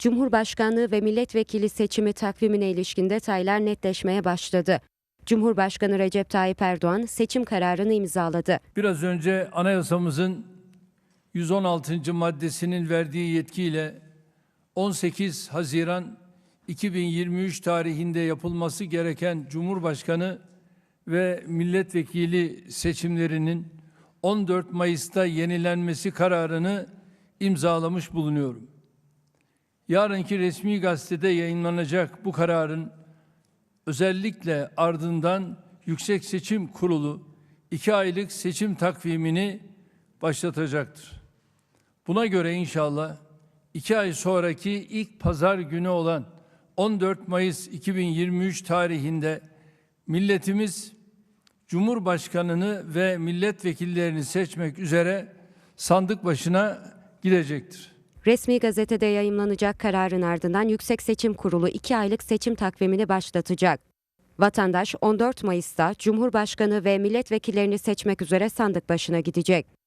Cumhurbaşkanlığı ve milletvekili seçimi takvimine ilişkin detaylar netleşmeye başladı. Cumhurbaşkanı Recep Tayyip Erdoğan seçim kararını imzaladı. Biraz önce anayasamızın 116. maddesinin verdiği yetkiyle 18 Haziran 2023 tarihinde yapılması gereken Cumhurbaşkanı ve milletvekili seçimlerinin 14 Mayıs'ta yenilenmesi kararını imzalamış bulunuyorum. Yarınki resmi gazetede yayınlanacak bu kararın özellikle ardından Yüksek Seçim Kurulu iki aylık seçim takvimini başlatacaktır. Buna göre inşallah iki ay sonraki ilk pazar günü olan 14 Mayıs 2023 tarihinde milletimiz Cumhurbaşkanını ve milletvekillerini seçmek üzere sandık başına gidecektir. Resmi gazetede yayımlanacak kararın ardından Yüksek Seçim Kurulu 2 aylık seçim takvimini başlatacak. Vatandaş 14 Mayıs'ta Cumhurbaşkanı ve milletvekillerini seçmek üzere sandık başına gidecek.